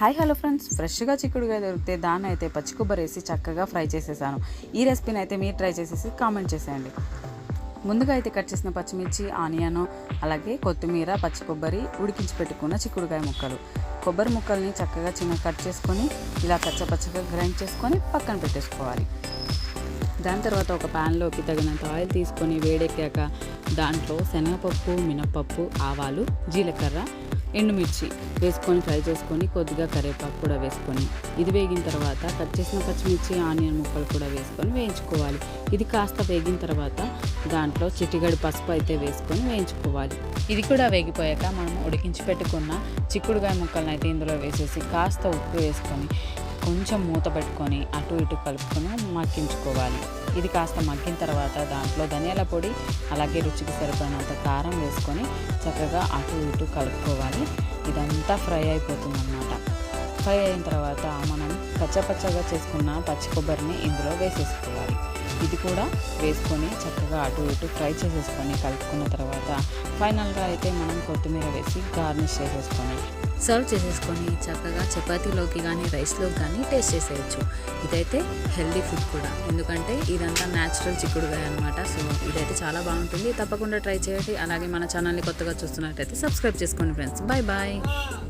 Hi hello friends. ఫ్రెష్గా చిక్కుడుగా దొరికితే దాన్ని అయితే పచ్చి కొబ్బరి వేసి చక్కగా ఫ్రై చేసేసాను. ఈ రెసిపీని అయితే మీరు ట్రై చేసేసి కామెంట్ చేసేయండి. ముందుగా అయితే కట్ చేసిన పచ్చిమిర్చి ఆనియన్ అలాగే కొత్తిమీర పచ్చి కొబ్బరి ఉడికించి పెట్టుకున్న చిక్కుడుకాయ ముక్కలు. కొబ్బరి ముక్కల్ని చక్కగా చిన్న కట్ చేసుకొని ఇలా పచ్చపచ్చగా గ్రైండ్ చేసుకొని పక్కన పెట్టేసుకోవాలి. దాని తర్వాత ఒక ప్యాన్లోకి తగినంత ఆయిల్ తీసుకొని వేడెక్కాక దాంట్లో శనగపప్పు మినపప్పు ఆవాలు జీలకర్ర ఎండుమిర్చి వేసుకొని ఫ్రై చేసుకొని కొద్దిగా కరివేపాకు కూడా వేసుకొని ఇది వేగిన తర్వాత కట్ చేసిన పచ్చిమిర్చి ఆనియన్ ముక్కలు కూడా వేసుకొని వేయించుకోవాలి. ఇది కాస్త వేగిన తర్వాత దాంట్లో చిటిగడి పసుపు అయితే వేసుకొని వేయించుకోవాలి. ఇది కూడా వేగిపోయాక మనం ఉడికించి పెట్టుకున్న చిక్కుడుగాయ ముక్కలను అయితే ఇందులో వేసేసి కాస్త ఉప్పు వేసుకొని కొంచెం మూత పెట్టుకొని అటు ఇటు కలుపుకొని మగ్గించుకోవాలి. ఇది కాస్త మగ్గిన తర్వాత దాంట్లో ధనియాల పొడి అలాగే రుచికి సరిపడినంత కారం వేసుకొని చక్కగా అటు ఇటు కలుపుకోవాలి. ఇదంతా ఫ్రై అయిపోతుంది అన్నమాట ఫ్రై అయిన తర్వాత మనం పచ్చపచ్చగా చేసుకున్న పచ్చి కొబ్బరిని ఇందులో వేసేసుకోవాలి. ఇది కూడా వేసుకొని చక్కగా అటు ఇటు ఫ్రై చేసేసుకొని కలుపుకున్న తర్వాత ఫైనల్గా అయితే మనం కొత్తిమీర వేసి గార్నిష్ చేసేసుకొని సర్వ్ చేసేసుకొని చక్కగా చపాతీలోకి కానీ రైస్లోకి కానీ టేస్ట్ చేసేయచ్చు. ఇదైతే హెల్దీ ఫుడ్ కూడా. ఎందుకంటే ఇదంతా న్యాచురల్ చిక్కుడుగాయ అనమాట సో ఇదైతే చాలా బాగుంటుంది. తప్పకుండా ట్రై చేయండి. అలాగే మన ఛానల్ని కొత్తగా చూస్తున్నట్టయితే సబ్స్క్రైబ్ చేసుకోండి ఫ్రెండ్స్ బాయ్ బాయ్